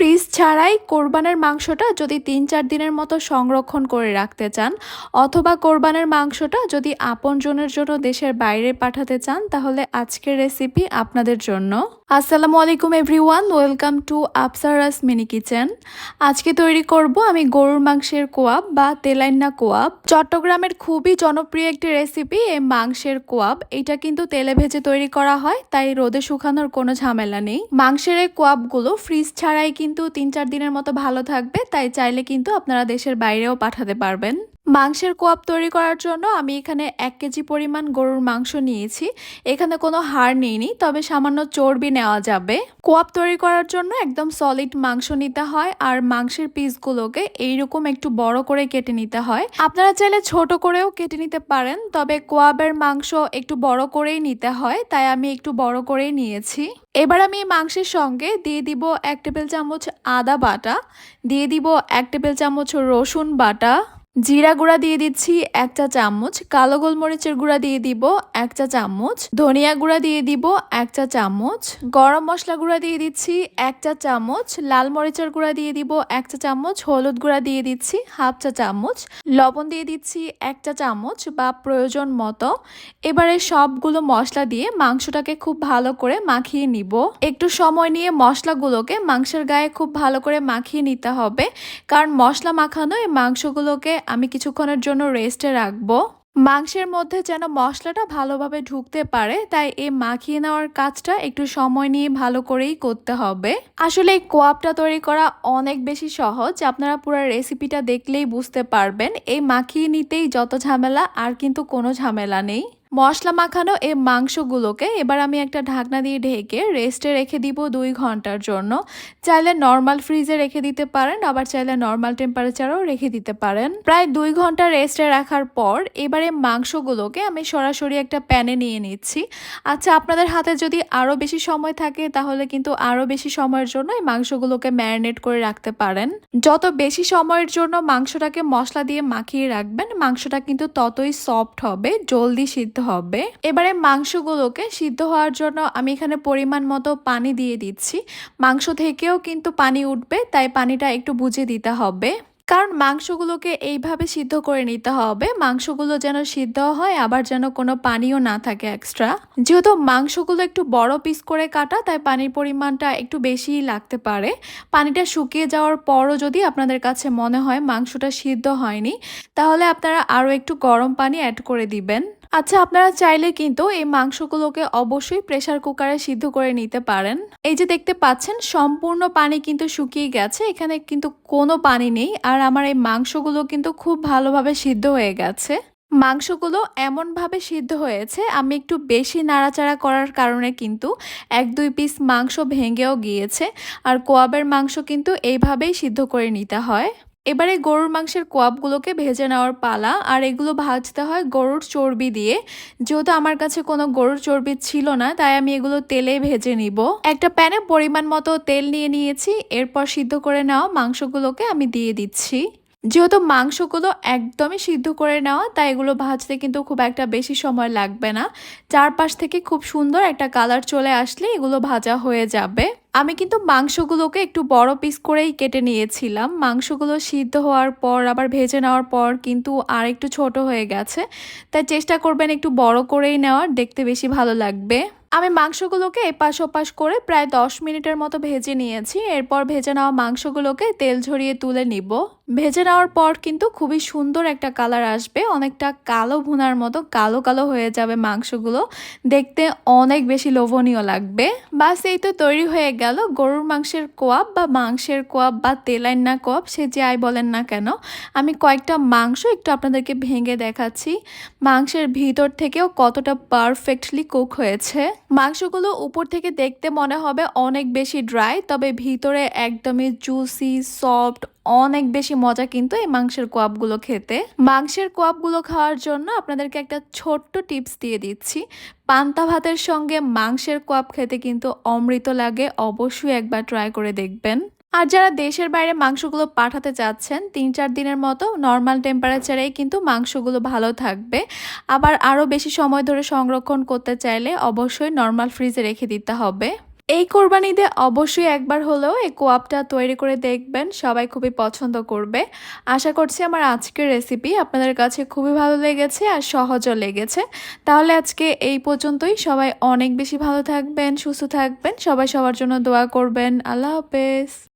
Fridge ছাড়াই কোরবানের মাংসটা যদি তিন চার দিনের মতো সংরক্ষণ করে রাখতে চান, অথবা কোরবানের মাংসটা যদি আপনজনের জন্য দেশের বাইরে পাঠাতে চান, তাহলে আজকের রেসিপি আপনাদের জন্য। আসসালামু আলাইকুম everyone welcome to Apsara's mini kitchen আজকে তৈরি করব আমি গরুর মাংসের কোয়াব বা তেলাইন্না কোয়াব। চট্টগ্রামের খুবই জনপ্রিয় একটি রেসিপি এই মাংসের কোয়াব। এটা কিন্তু তেলে ভেজে তৈরি করা হয়, তাই রোদে শুকানোর কোনো ঝামেলা নেই। মাংসের এই কোয়াবগুলো ফ্রিজ ছাড়াই কিন্তু তিন চার দিনের মতো ভালো থাকবে তাই চাইলে কিন্তু আপনারা দেশের বাইরেও পাঠাতে পারবেন। মাংসের কোয়াব তৈরি করার জন্য আমি এখানে এক কেজি পরিমাণ গরুর মাংস নিয়েছি। এখানে কোনো হাড় নেইনি, তবে সামান্য চর্বি নেওয়া যাবে। কোয়াব তৈরি করার জন্য একদম সলিড মাংস নিতে হয় আর মাংসের পিসগুলোকে এইরকম একটু বড় করে কেটে নিতে হয়। আপনারা চাইলে ছোট করেও কেটে নিতে পারেন, তবে কোয়াবের মাংস একটু বড় করেই নিতে হয়, তাই আমি একটু বড় করেই নিয়েছি। এবার আমি মাংসের সঙ্গে দিয়ে দিব এক টেবিল চামচ আদা বাটা, দিয়ে দিব এক টেবিল চামচ রসুন বাটা। জিরা গুঁড়া দিয়ে দিচ্ছি এক চা চামচ, কালো গোলমরিচের গুঁড়া দিয়ে দিব এক চা চামচ, ধনিয়া গুঁড়া দিয়ে দিব এক চা চামচ, গরম মশলা গুঁড়া দিয়ে দিচ্ছি এক চা চামচ, লাল মরিচের গুঁড়া দিয়ে দিব এক চা চামচ, হলুদ গুঁড়া দিয়ে দিচ্ছি হাফ চা চামচ, লবণ দিয়ে দিচ্ছি এক চা চামচ বা প্রয়োজন মতো। এবারে সবগুলো মশলা দিয়ে মাংসটাকে খুব ভালো করে মাখিয়ে নিব। একটু সময় নিয়ে মশলাগুলোকে মাংসের গায়ে খুব ভালো করে মাখিয়ে নিতে হবে, কারণ মশলা মাখানো এই মাংসগুলোকে আমি কিছুক্ষণের জন্য রেস্টে রাখব। মাংসের মধ্যে যেন মশলাটা ভালোভাবে ঢুকতে পারে, তাই এই মাখিয়ে নেওয়ার কাজটা একটু সময় নিয়ে ভালো করেই করতে হবে। আসলে এই কোয়াপটা তৈরি করা অনেক বেশি সহজ, আপনারা পুরো রেসিপিটা দেখলেই বুঝতে পারবেন। এই মাখিয়ে নিতেই যত ঝামেলা, আর কিন্তু কোনো ঝামেলা নেই। মশলা মাখানো এই মাংসগুলোকে এবার আমি একটা ঢাকনা দিয়ে ঢেকে রেস্টে রেখে দিব দুই ঘণ্টার জন্য। চাইলে নর্মাল ফ্রিজে রেখে দিতে পারেন, আবার চাইলে নর্মাল টেম্পারেচারও রেখে দিতে পারেন। প্রায় দুই ঘণ্টা রেস্টে রাখার পর এবারে মাংসগুলোকে আমি সরাসরি একটা প্যানে নিয়ে নিচ্ছি। আচ্ছা আপনাদের হাতে যদি আরও বেশি সময় থাকে, তাহলে কিন্তু আরও বেশি সময়ের জন্য এই মাংসগুলোকে ম্যারিনেট করে রাখতে পারেন। যত বেশি সময়ের জন্য মাংসটাকে মশলা দিয়ে মাখিয়ে রাখবেন, মাংসটা কিন্তু ততই সফট হবে, জলদি সিদ্ধ হবে। এবারে মাংসগুলোকে সিদ্ধ হওয়ার জন্য আমি এখানে পরিমাণ মতো পানি দিয়ে দিচ্ছি। মাংস থেকেও কিন্তু পানি উঠবে, তাই পানিটা একটু বুঝে দিতে হবে। কারণ মাংসগুলোকে এইভাবে সিদ্ধ করে নিতে হবে। মাংসগুলো যেন সিদ্ধ হয়, আবার যেন কোনো পানিও না থাকে এক্সট্রা যেহেতু মাংসগুলো একটু বড় পিস করে কাটা, তাই পানির পরিমাণটা একটু বেশিই লাগতে পারে। পানিটা শুকিয়ে যাওয়ার পরও যদি আপনাদের কাছে মনে হয় মাংসটা সিদ্ধ হয়নি, তাহলে আপনারা আরও একটু গরম পানি অ্যাড করে দিবেন। আচ্ছা আপনারা চাইলে কিন্তু এই মাংসগুলোকে অবশ্যই প্রেসার কুকারে সিদ্ধ করে নিতে পারেন। এই যে দেখতে পাচ্ছেন, সম্পূর্ণ পানি কিন্তু শুকিয়ে গেছে, এখানে কিন্তু কোনো পানি নেই, আর আমার এই মাংসগুলো কিন্তু খুব ভালোভাবে সিদ্ধ হয়ে গেছে। মাংসগুলো এমনভাবে সিদ্ধ হয়েছে, আমি একটু বেশি নাড়াচাড়া করার কারণে কিন্তু এক, দুই পিস মাংস ভেঙেও গিয়েছে, আর কোয়াবের মাংস কিন্তু এইভাবেই সিদ্ধ করে নিতে হয়। এবারে গরুর মাংসের কোয়াবগুলোকে ভেজে নেওয়ার পালা, আর এগুলো ভাজতে হয় গরুর চর্বি দিয়ে। যেহেতু আমার কাছে কোনো গরুর চর্বি ছিল না, তাই আমি এগুলো তেলে ভেজে নিব। একটা প্যানে পরিমাণ মতো তেল নিয়ে নিয়েছি, এরপর সিদ্ধ করে নেওয়া মাংসগুলোকে আমি দিয়ে দিচ্ছি। যেহেতু মাংসগুলো একদমই সিদ্ধ করে নেওয়া, তাই এগুলো ভাজতে কিন্তু খুব একটা বেশি সময় লাগবে না। চারপাশ থেকে খুব সুন্দর একটা কালার চলে আসলে এগুলো ভাজা হয়ে যাবে। আমি কিন্তু মাংসগুলোকে একটু বড় পিস করেই কেটে নিয়েছিলাম। মাংসগুলো সিদ্ধ হওয়ার পর, আবার ভেজে নেওয়ার পর কিন্তু আর একটু ছোট হয়ে গেছে। তাই চেষ্টা করবেন একটু বড় করেই নেওয়ার, দেখতে বেশি ভালো লাগবে। আমি মাংসগুলোকে এপাশ ওপাশ করে প্রায় দশ মিনিটের মতো ভেজে নিয়েছি। এরপর ভেজে নেওয়া মাংসগুলোকে তেল ঝরিয়ে তুলে নিব। ভেজে নেওয়ার পর কিন্তু খুবই সুন্দর একটা কালার আসবে। অনেকটা কালো ভুনার মতো কালো কালো হয়ে যাবে মাংসগুলো। দেখতে অনেক বেশি লোভনীয় লাগবে। বাস এই তো তৈরি হয়ে গেল। গরুর মাংসের কোয়াব বা মাংসের কোয়াব বা তেলাইন্না কোয়াব, সে যাই বলেন না কেন, আমি কয়েকটা মাংস একটু আপনাদেরকে ভেঙে দেখাচ্ছি। মাংসের ভিতর থেকেও কতটা পারফেক্টলি কুক হয়েছে। মাংসগুলো উপর থেকে দেখতে মনে হবে অনেক বেশি ড্রাই তবে ভিতরে একদমই জুসি সফট অনেক বেশি মজা কিন্তু এই মাংসের কোয়াবগুলো খেতে। মাংসের কোয়াবগুলো খাওয়ার জন্য আপনাদেরকে একটা ছোট্ট টিপস দিয়ে দিচ্ছি। পান্তা ভাতের সঙ্গে মাংসের কোয়াব খেতে কিন্তু অমৃত লাগে, অবশ্যই একবার ট্রাই করে দেখবেন। আর যারা দেশের বাইরে মাংসগুলো পাঠাতে চাচ্ছেন, তিন চার দিনের মতো নর্মাল টেম্পারেচারেই কিন্তু মাংসগুলো ভালো থাকবে। আবার আরও বেশি সময় ধরে সংরক্ষণ করতে চাইলে অবশ্যই নর্মাল ফ্রিজে রেখে দিতে হবে। এই কোরবানিতে অবশ্যই একবার হলেও এই কোয়াপটা তৈরি করে দেখবেন, সবাই খুবই পছন্দ করবে। আশা করছি আমার আজকের রেসিপি আপনাদের কাছে খুবই ভালো লেগেছে আর সহজও লেগেছে। তাহলে আজকে এই পর্যন্তই, সবাই অনেক বেশি ভালো থাকবেন, সুস্থ থাকবেন, সবাই সবার জন্য দোয়া করবেন। আল্লাহ হাফেজ।